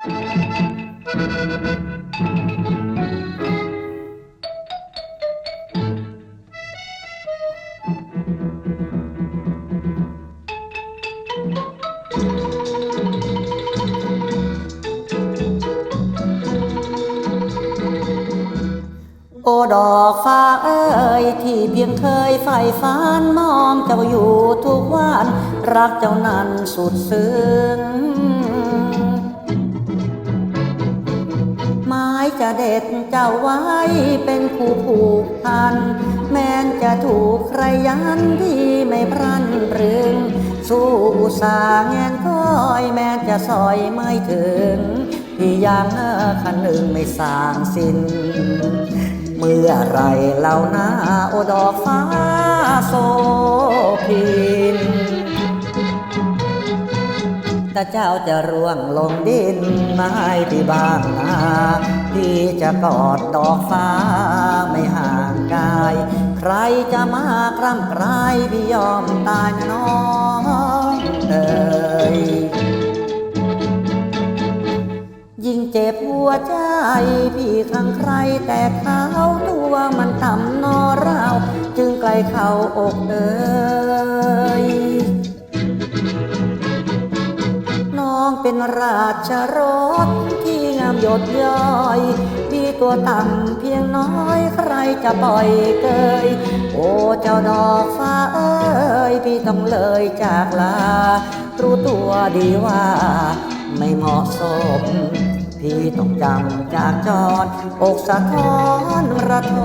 โอดอกฟ้าเอ้ยที่เพียงเคยใฝ่ฝันมองเจ้าอยู่ทุกวัน รักเจ้านั้นสุดซึ้ง ไม้จะเด็ดเจ้าไว้เป็นคู่ผูกพัน แม้นจะถูกใครยันที่ไม่พรันพรึง สู้อุตสาห์แงนก้อยแม้จะซอยไม่ถึงพี่ยังคันหนึ่งไม่สร้างสิ้น เมื่อไรเหล่าหน้าโอดอกฟ้าโซพินถ้าเจ้าจะร่วงลงดินไม้ที่บางนา พี่จะกอดดอกฟ้าไม่ห่างกาย ใครจะมากร่ำไกรพี่ยอมตายนะน้องเอ่ยยิ่งเจ็บหัวใจ พี่ข้างใครแต่เขาตัวมันต่ำนอราว จึงไกลเข้าอกเอ่ย องเป็นราชรถที่งามยดย้อยพี่ตัวต่ำเพียงน้อยใครจะปล่อยเกย โอ้เจ้าดอกฟ้าเอ้ยพี่ต้องเลยจากลา รู้ตัวดีว่า ไม่เหมาะสม พี่ต้องจำจากจอดอกสะท้อนระท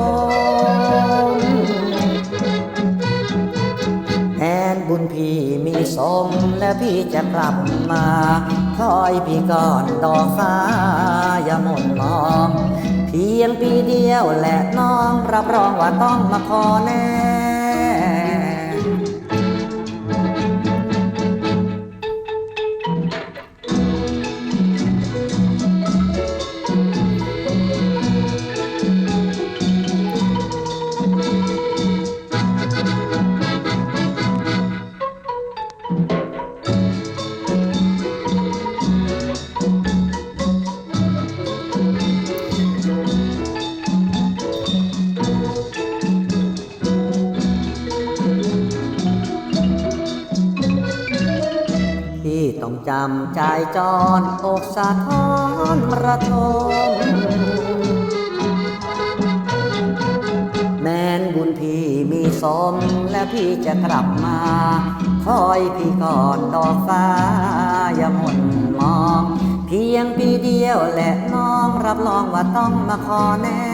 ม สมและพี่จะกลับมา คอยพี่ก่อนดอกฟ้าอย่าหม่นมอง เพียงปีเดียวและน้องรับรองว่าต้องมาขอแน่ จำใจจรอกสะท้อนระทมแม้นบุญพี่มีสมและพี่จะกลับมา คอยพี่ก่อนดอกฟ้าอย่าหม่นมอง เพียงปีเดียวและน้องรับรองว่าต้องมาขอแน่